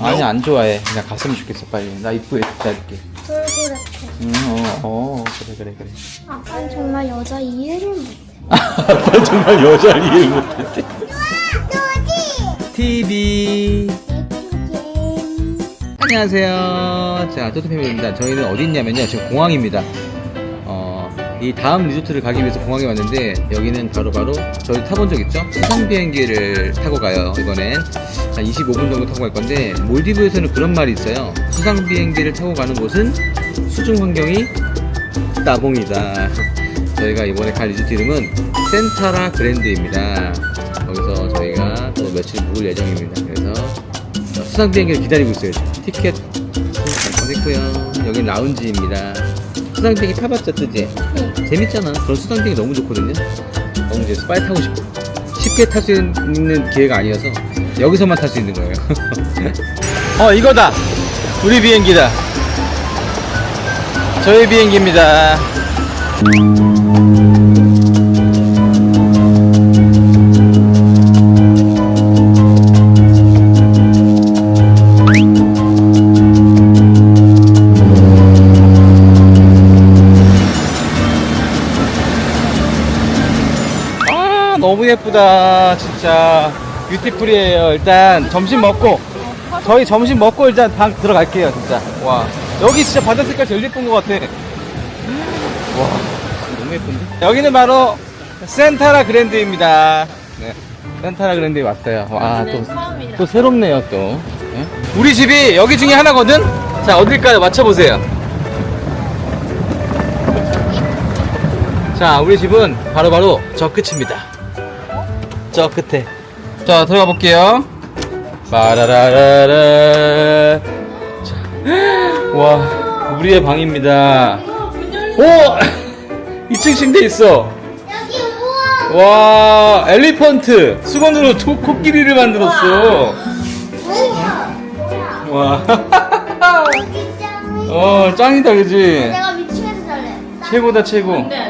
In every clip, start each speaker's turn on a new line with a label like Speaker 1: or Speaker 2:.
Speaker 1: 아니 안 좋아해. 그냥 갔으면 좋겠어 빨리. 나 이쁘게 진짜 할게.
Speaker 2: 돌고래.
Speaker 1: 음, 어, 어, 그래 그래 그래.
Speaker 2: 아빠는 정말 여자 이해를 못해.
Speaker 1: 아빠 정말 여자 이해 못했대. TV. 안녕하세요. 자, 토토 패밀리입니다. 저희는 어디 있냐면요. 지금 공항입니다. 어, 이 다음 리조트를 가기 위해서 공항에 왔는데 여기는 바로 바로 저희 타본 적 있죠? 수상 비행기를 타고 가요. 이번엔 한 25분 정도 타고 갈 건데 몰디브에서는 그런 말이 있어요. 수상 비행기를 타고 가는 곳은 수중 환경이 따봉이다. 저희가 이번에 갈 리조트 이름은 센타라 그랜드입니다. 거기서 저희가 또 며칠 묵을 예정입니다. 그래서 수상 비행기를 기다리고 있어요. 티켓 잘했고요. 여긴 라운지입니다. 수상 비행기 타봤죠, 뜨지? 재밌잖아. 그런 수상 비행기 너무 좋거든요. 너무 이제 빨리 타고 싶어. 쉽게 탈 수 있는 기회가 아니어서 여기서만 탈 수 있는 거예요. 어, 이거다. 우리 비행기다. 저희 비행기입니다. 너무 예쁘다. 진짜 뷰티풀이에요. 일단 점심 먹고 저희 점심 먹고 일단 방 들어갈게요 진짜. 와 여기 진짜 바다 색깔 제일 예쁜 것 같아. 와 너무 예쁜데? 여기는 바로 센타라 그랜드입니다. 네 센타라 그랜드에 왔어요. 와또 또 새롭네요 또. 네? 우리 집이 여기 중에 하나거든? 자 어딜까요? 맞춰보세요. 자, 우리 집은 바로바로 저 끝입니다. 저 끝에. 자, 들어가 볼게요. 빠라라라라. 자, 와, 우리의 방입니다. 오! 2층 침대 있어.
Speaker 2: 여기 우와.
Speaker 1: 와, 엘리펀트. 수건으로 도, 코끼리를 만들었어. 와.
Speaker 2: 여기 짱이.
Speaker 1: 어, 짱이다, 그지?
Speaker 2: 내가 미치겠어 잘래.
Speaker 1: 최고다, 최고.
Speaker 3: 안돼.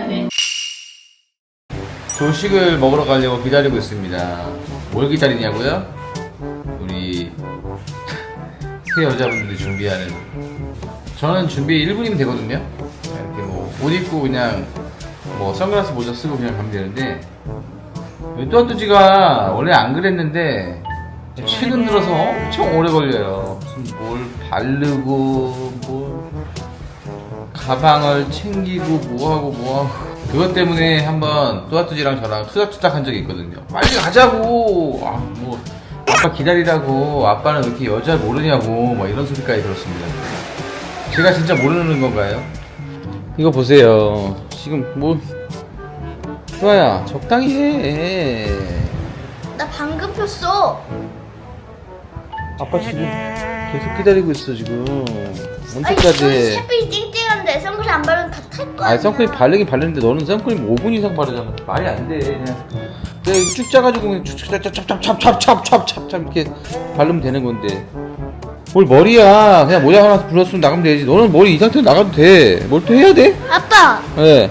Speaker 1: 조식을 먹으러 가려고 기다리고 있습니다. 뭘 기다리냐고요? 우리 새 여자분들이 준비하는 저는 준비 1분이면 되거든요. 이렇게 뭐 옷 입고 그냥 뭐 선글라스 모자 쓰고 그냥 가면 되는데 이 또아뚜지가 원래 안 그랬는데 최근 들어서 엄청 오래 걸려요. 무슨 뭘 바르고 뭘 가방을 챙기고 뭐하고 뭐하고. 그것 때문에 한번 또아뚜지랑 저랑 투닥투닥 한 적이 있거든요. 빨리 가자고! 아뭐 아빠 기다리라고. 아빠는 왜 이렇게 여자 모르냐고. 막 이런 소리까지 들었습니다. 제가 진짜 모르는 건가요? 이거 보세요. 지금 뭐 좋아야 적당히 해.
Speaker 2: 나 방금 폈어.
Speaker 1: 아빠 지금 계속 기다리고 있어 지금 언제까지 저해
Speaker 2: 햇빛이 쨍쨍한데 선글라스 안 바르면 다 탈 거야.
Speaker 1: 아니 선크림 바르긴 바르는데 너는 선크림 5분 이상 바르잖아 말이 안돼 그냥 내가 이거 쭉 짜가지고 그냥 찹찹찹찹찹찹찹찹찹 이렇게 바르면 되는 건데 뭘 머리야 그냥 모자 하나 불렀으면 나가면 되지 너는 머리 이 상태로 나가도 돼뭘 또 해야 돼?
Speaker 2: 아빠,
Speaker 1: 네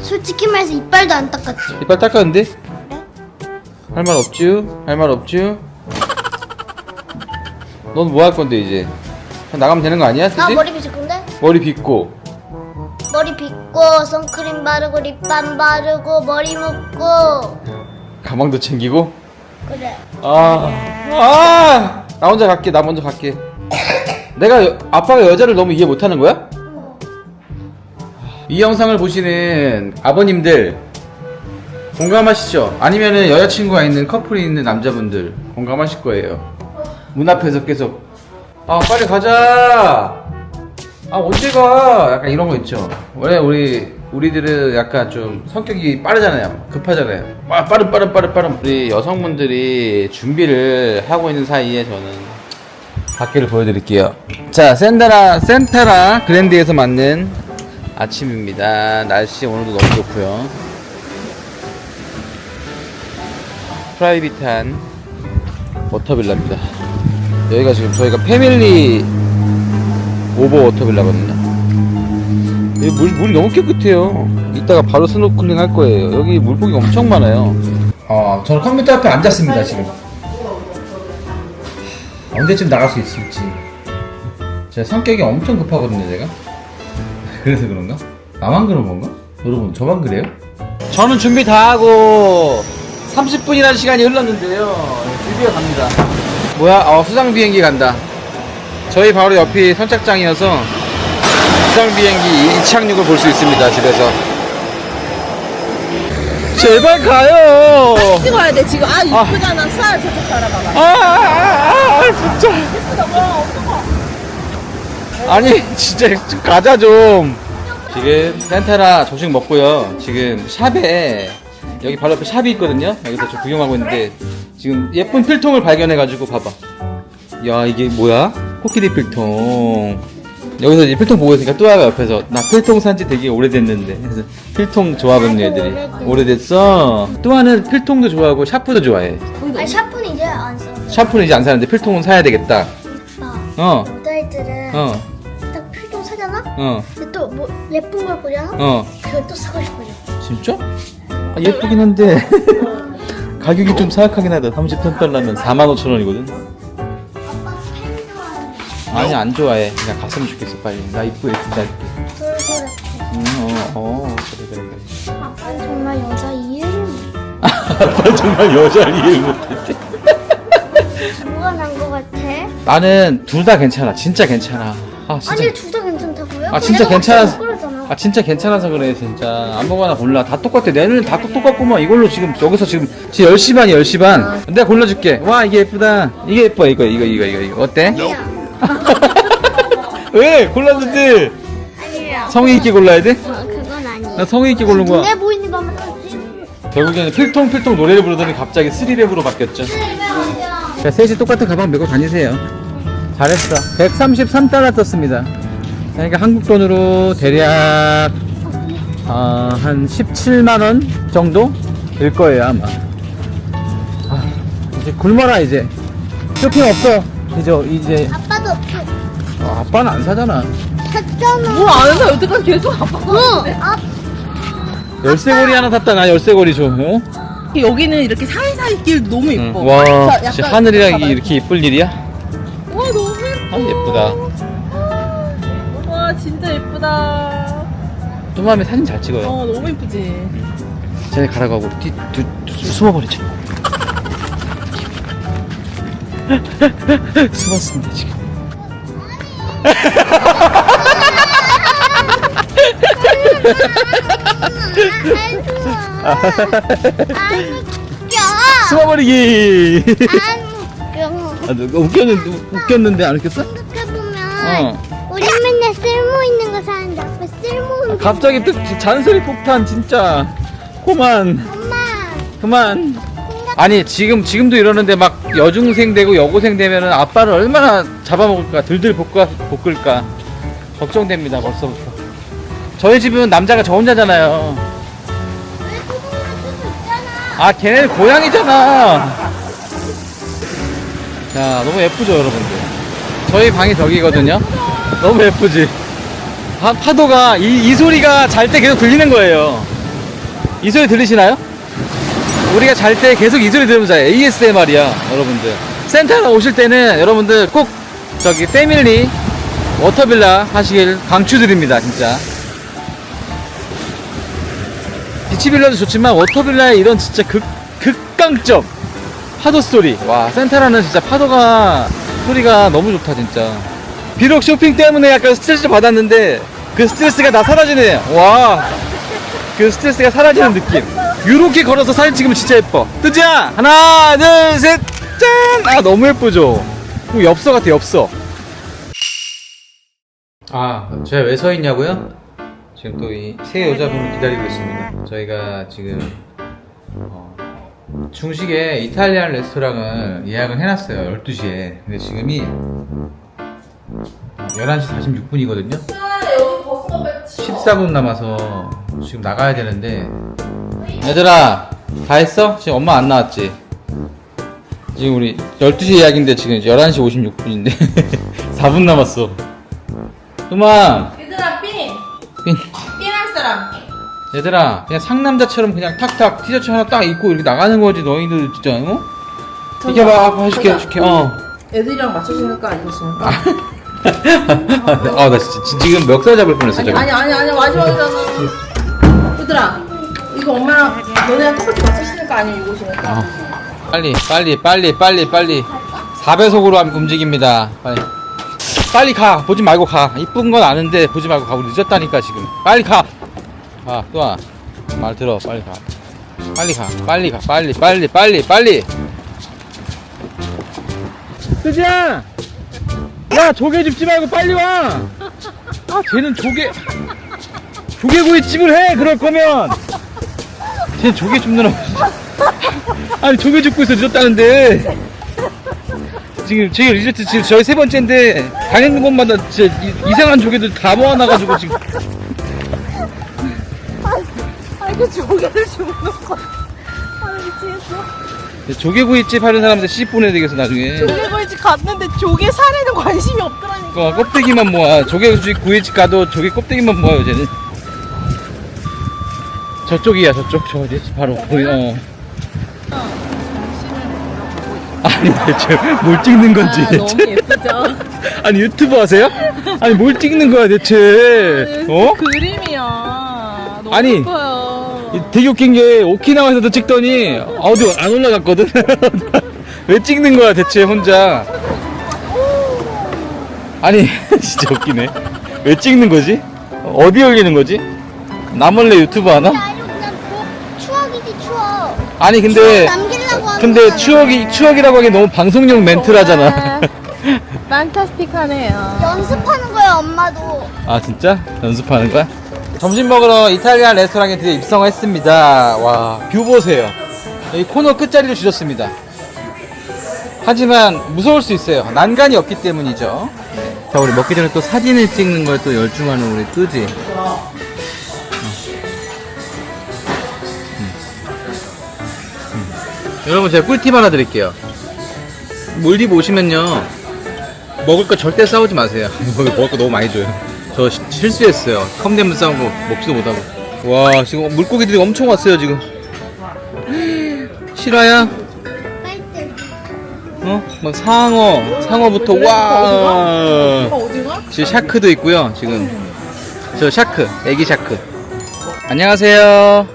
Speaker 2: 솔직히 말해서 이빨도 안 닦았지.
Speaker 1: 이빨 닦았는데? 할 말 없쥬? 할말 없쥬? 넌 뭐 할 건데 이제 그냥 나가면 되는 거 아니야?
Speaker 2: 나? 머리 빗을 건데?
Speaker 1: 머리 빗고
Speaker 2: 머리 빗고 선크림 바르고 립밤 바르고 머리 묶고
Speaker 1: 가방도 챙기고
Speaker 2: 그래.
Speaker 1: 아, 아, 나 혼자 갈게. 나 먼저 갈게. 내가 여- 아빠가 여자를 너무 이해 못하는 거야? 이 영상을 보시는 아버님들 공감하시죠? 아니면은 여자친구가 있는 커플이 있는 남자분들 공감하실 거예요. 문 앞에서 계속 아 빨리 가자. 아 언제 가? 약간 이런 거 있죠. 원래 우리 우리들은 약간 좀 성격이 빠르잖아요. 급하잖아요. 빠, 빠른 빠른 빠른 빠른. 우리 여성분들이 준비를 하고 있는 사이에 저는 밖에를 보여드릴게요. 자, 센타라 센타라 그랜드에서 맞는 아침입니다. 날씨 오늘도 너무 좋고요. 프라이빗한 워터빌라입니다. 여기가 지금 저희가 패밀리 오버 워터빌라거든요. 여기 물, 물이 너무 깨끗해요. 이따가 바로 스노클링 할 거예요. 여기 물고기 엄청 많아요. 어, 저는 컴퓨터 앞에 앉았습니다, 지금. 언제쯤 나갈 수 있을지. 제 성격이 엄청 급하거든요, 제가. 그래서 그런가? 나만 그런 건가? 여러분, 저만 그래요? 저는 준비 다 하고 30분이라는 시간이 흘렀는데요. 드디어 갑니다. 뭐야? 어, 수상 비행기 간다. 저희 바로 옆이 선착장이어서 수상 비행기 이착륙을 볼 수 있습니다, 집에서. 제발 가요!
Speaker 3: 찍어야 돼 지금 아 이쁘잖아 살 저쪽 바라봐봐
Speaker 1: 아, 아, 아, 진짜. 아니, 진짜 좀 가자 좀. 지금 센타라 조식 먹고요. 지금 샵에 여기 바로 옆에 샵이 있거든요. 여기서 좀 구경하고 있는데 지금 예쁜 필통을 발견해가지고 봐봐. 야 이게 뭐야? 코끼리 필통. 여기서 이제 필통 보고 있으니까 뚜아가 옆에서 나 필통 산지 되게 오래됐는데 그래서 필통 좋아하는 애들이 오래됐어. 뚜아는 필통도 좋아하고 샤프도 좋아해.
Speaker 2: 아니 샤프는 이제 안 써.
Speaker 1: 샤프는 이제 안 사는데 필통은 사야 되겠다.
Speaker 2: 아,
Speaker 1: 어, 어,
Speaker 2: 딱 필통 사잖아?
Speaker 1: 어,
Speaker 2: 근데 또 뭐 예쁜 걸 보잖아?
Speaker 1: 어.
Speaker 2: 그걸 또 사고 싶어져.
Speaker 1: 진짜? 아, 예쁘긴 한데 가격이 좀 사악하긴 하다. 33달러면 45,000원이거든.
Speaker 2: 아빠 펜 좋아하는
Speaker 1: 아니 안 좋아해. 그냥 갔으면 좋겠어 빨리. 나. 음, 어, 어, 그래 그래 그래.
Speaker 2: 아빠는 정말 여자 이해를 못-
Speaker 1: 아빠 정말 여자를 이해 못해.
Speaker 2: 뭐가 난 거 같아?
Speaker 1: 나는 둘 다 괜찮아. 진짜 괜찮아. 아 진짜.
Speaker 2: 아니 둘 다 괜찮다고요?
Speaker 1: 아 진짜 괜찮아서
Speaker 2: 그러잖 아.
Speaker 1: 아 진짜 괜찮아서 그래 진짜. 아무거나 골라. 다 똑같아. 내 눈엔 다 똑같구만. 이걸로 지금 여기서 지금 지금 10시 반이 10시 반. 내가 골라줄게. 와 이게 예쁘다. 이게 예뻐. 이거 이거 이거 이거 이거. 어때? 왜? 골랐는데.
Speaker 2: 아니야.
Speaker 1: 성의 있게 골라야 돼?
Speaker 2: 어, 그건 아니야.
Speaker 1: 나 성의 있게 고른 거야.
Speaker 2: 눈에 보이는 것만 하지.
Speaker 1: 결국에는 필통 필통 노래를 부르더니 갑자기 스리랩으로 바뀌었죠. 자, 셋이 똑같은 가방 메고 다니세요. 잘했어. 133달러 떴습니다 그러니까 한국 돈으로 대략 어, 한 17만 원 정도 될 거예요 아마 아, 이제 굶어라 이제 쇼핑 없어 이제 이제
Speaker 2: 아빠도 없어.
Speaker 1: 어, 아빠는 안 사잖아
Speaker 2: 샀잖아.
Speaker 3: 뭐 안 해서 여태까지 계속 아빠
Speaker 2: 어. 아,
Speaker 1: 열쇠고리 하나 샀다 나 열쇠고리 좀 어?
Speaker 3: 여기는 이렇게 사이사이 길 너무
Speaker 1: 응.
Speaker 3: 예뻐
Speaker 1: 와
Speaker 3: 약간
Speaker 1: 진짜 하늘이랑. 이렇게 이쁠 일이야?
Speaker 3: 와 너무 예뻐
Speaker 1: 아 예쁘다
Speaker 3: 예쁘다
Speaker 1: 뚜맘에 사진 잘 찍어요
Speaker 3: 어 너무 예쁘지
Speaker 1: 쟤네 가라고 우리 뒤, 뒤, 뒤, 숨어버리자 숨었습니다 지금
Speaker 2: 아니 웃겨.
Speaker 1: 숨어버리기
Speaker 2: 아니 웃겨.
Speaker 1: 아, 웃겼는데, 웃겼는데 안 웃겼어?
Speaker 2: 생각해보면
Speaker 1: 어. 갑자기 또 잔소리 폭탄 진짜. 그만.
Speaker 2: 엄마
Speaker 1: 그만. 아니 지금 지금도 이러는데 막 여중생 되고 여고생 되면은 아빠를 얼마나 잡아먹을까 들들 볶아, 볶을까. 걱정됩니다 벌써부터. 저희 집은 남자가 저 혼자잖아요.
Speaker 2: 아
Speaker 1: 걔네는 고양이잖아. 자 너무 예쁘죠 여러분들. 저희 방이 저기거든요. 너무 예쁘지 파, 파도가 이, 이 소리가 잘 때 계속 들리는 거예요. 이 소리 들리시나요? 우리가 잘 때 계속 이 소리 들으면 자요 ASMR이야 여러분들. 센터에 오실 때는 여러분들 꼭 저기 패밀리 워터빌라 하시길 강추드립니다 진짜. 비치빌라도 좋지만 워터빌라의 이런 진짜 극, 극강점 파도 소리. 와 센타라는 진짜 파도가 소리가 너무 좋다 진짜 비록 쇼핑 때문에 약간 스트레스 받았는데 그 스트레스가 다 사라지네 와 그 스트레스가 사라지는 느낌 요렇게 걸어서 사진 찍으면 진짜 예뻐 뜨자 하나 둘 셋 짠 아 너무 예쁘죠 뭐 엽서 같아 엽서 아 제가 왜 서 있냐고요? 지금 또이새 여자분을 기다리고 있습니다. 저희가 지금 어, 중식에 이탈리안 레스토랑을 예약을 해놨어요. 12시에. 근데 지금이 11시 46분이거든요. 14분 남아서 지금 나가야 되는데 얘들아 다 했어? 지금 엄마 안 나왔지? 지금 우리 12시 예약인데 지금 11시 56분인데 4분 남았어. 뚜맘
Speaker 3: 얘들아 삥!
Speaker 1: 삥.
Speaker 3: 삥할 사람
Speaker 1: 얘들아 그냥 상남자처럼 그냥 탁탁 티셔츠 하나 딱 입고 이렇게 나가는 거지 너희들 진짜 어? 이게 봐 아빠 해줄게 해줄게 어
Speaker 3: 애들이랑 맞춰지니까 아니었습니까?
Speaker 1: 아, 나 진짜 지- 지금 멱살 잡을 뻔했어,
Speaker 3: 아니. 아니 아니 아니 마지막이잖아. 얘들아 이거 엄마랑 너네랑 똑같이 맞춰지니까 아니면 이곳이니까.
Speaker 1: 아, 빨리, 빨리, 빨리, 빨리, 빨리. 4배속으로 움직입니다. 빨리. 빨리 가. 보지 말고 가. 이쁜 건 아는데 보지 말고 가. 우리 늦었다니까, 지금. 빨리 가. 가, 또 와. 말 들어. 빨리 가. 빨리 가. 빨리 가. 빨리, 빨리, 빨리, 빨리. 뜨지야! 야, 조개 줍지 말고 빨리 와! 아, 쟤는 조개, 조개구이 집을 해! 그럴 거면! 쟤 조개 줍느라고. 아니 조개 줍고 있어 늦었다는데 지금 저희 리조트 지금 저희 세 번째인데 다니는 곳마다 진짜 이, 이상한 조개들 다 모아놔가지고 지금
Speaker 3: 아 이거 조개를 주문놓고. 아.
Speaker 1: 조개구이집 하는 사람한테 씨 보내야 되겠어 나중에
Speaker 3: 조개구이집 갔는데 조개 살에는 관심이 없더라니까.
Speaker 1: 어, 껍데기만 모아 조개구이집 가도 조개 껍데기만 모아요 쟤는 저쪽이야 저쪽 저 어디 바로 보이 어 아니 대체 뭘 찍는 건지
Speaker 3: 아,
Speaker 1: 대체
Speaker 3: 너무 예쁘죠?
Speaker 1: 아니 유튜브 하세요? 아니 뭘 찍는 거야 대체 어?
Speaker 3: 그림이야. 너무
Speaker 1: 아니,
Speaker 3: 예뻐요.
Speaker 1: 이 되게 웃긴 게 오키나와에서도 찍더니 어디 안 올라갔거든. 왜 찍는 거야 대체 혼자? 아니 진짜 웃기네. 왜 찍는 거지? 어디 올리는 거지? 나 몰래 유튜브 하나?
Speaker 2: 아니 그냥 그 추억이지 추억.
Speaker 1: 아니 근데
Speaker 2: 남기려고 하는
Speaker 1: 근데
Speaker 2: 거잖아.
Speaker 1: 추억이 추억이라고 하기 너무 방송용 멘트라잖아.
Speaker 3: 판타스틱하네요.
Speaker 2: 연습하는 거야 엄마도.
Speaker 1: 아 진짜? 연습하는 거야? 점심 먹으러 이탈리안 레스토랑에 드디어 입성했습니다. 와, 뷰 보세요. 여기 코너 끝자리를 주셨습니다. 하지만 무서울 수 있어요. 난간이 없기 때문이죠. 자, 우리 먹기 전에 또 사진을 찍는 걸 또 열중하는 우리 뜨지. 음. 여러분, 제가 꿀팁 하나 드릴게요. 몰디브 오시면요. 먹을 거 절대 싸우지 마세요. 먹을 거 너무 많이 줘요. 저 시- 실수했어요. 컴대문 거 먹지도 못하고. 와, 지금 물고기들이 엄청 왔어요, 지금. 실화야?
Speaker 2: 빨대.
Speaker 1: 어? 막 상어, 상어부터 와.
Speaker 3: 오빠 어디가?
Speaker 1: 지금 샤크도 있고요, 지금. 저 샤크, 애기 샤크. 안녕하세요.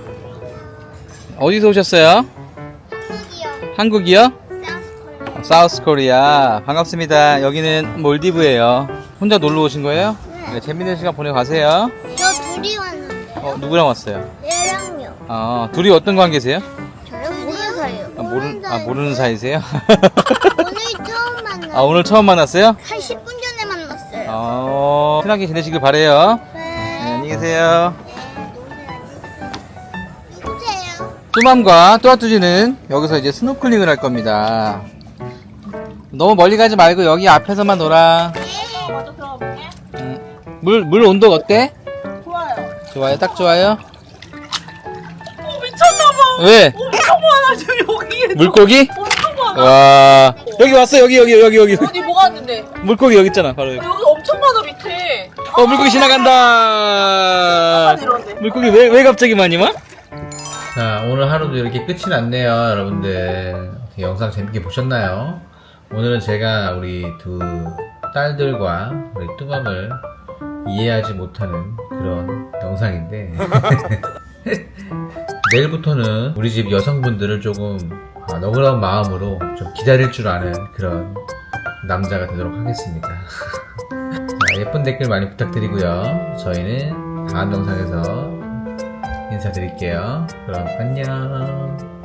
Speaker 1: 어디서 오셨어요?
Speaker 2: 한국이요.
Speaker 1: 한국이요?
Speaker 2: 사우스 코리아.
Speaker 1: 사우스 코리아. 반갑습니다. 여기는 몰디브예요. 혼자 놀러 오신 거예요?
Speaker 2: 네.
Speaker 1: 네, 재밌는 시간 보내고 가세요.
Speaker 2: 저 둘이 왔는데.
Speaker 1: 어, 누구랑 왔어요?
Speaker 2: 얘랑요.
Speaker 1: 아, 둘이 어떤 관계세요?
Speaker 2: 저요? 모르는 사이요.
Speaker 1: 아, 모르는, 아, 모르는 사이세요?
Speaker 2: 오늘 처음 만났어요.
Speaker 1: 아, 오늘 처음 만났어요?
Speaker 2: 한 10분 전에 만났어요.
Speaker 1: 어, 친하게 지내시길 바래요 네,
Speaker 2: 네.
Speaker 1: 안녕히 계세요.
Speaker 2: 누구세요?
Speaker 1: 뚜맘과 뚜아뚜지는 여기서 이제 스노클링을 할 겁니다. 너무 멀리 가지 말고 여기 앞에서만 놀아.
Speaker 3: 먼저 들어가 볼게.
Speaker 1: 음, 물, 물 온도 어때?
Speaker 3: 좋아요.
Speaker 1: 좋아요? 딱 좋아요?
Speaker 3: 어 미쳤나봐.
Speaker 1: 왜?
Speaker 3: 엄청 많아 지금 여기에.
Speaker 1: 물고기?
Speaker 3: 엄청 많아.
Speaker 1: 와, 여기 왔어, 여기, 여기, 여기, 여기.
Speaker 3: 어디 뭐가 왔는데?
Speaker 1: 물고기 여기 있잖아, 바로 여기.
Speaker 3: 여기 엄청 많아 밑에.
Speaker 1: 어, 물고기 지나간다.
Speaker 3: 이런데.
Speaker 1: 물고기 왜, 왜 갑자기 많이 와? 자, 오늘 하루도 이렇게 끝이 났네요, 여러분들. 어떻게 영상 재밌게 보셨나요? 오늘은 제가 우리 두 딸들과 우리 뚜맘을 이해하지 못하는 그런 영상인데. 내일부터는 우리 집 여성분들을 조금 아, 너그러운 마음으로 좀 기다릴 줄 아는 그런 남자가 되도록 하겠습니다. 자, 예쁜 댓글 많이 부탁드리고요. 저희는 다음 영상에서 인사드릴게요. 그럼 안녕.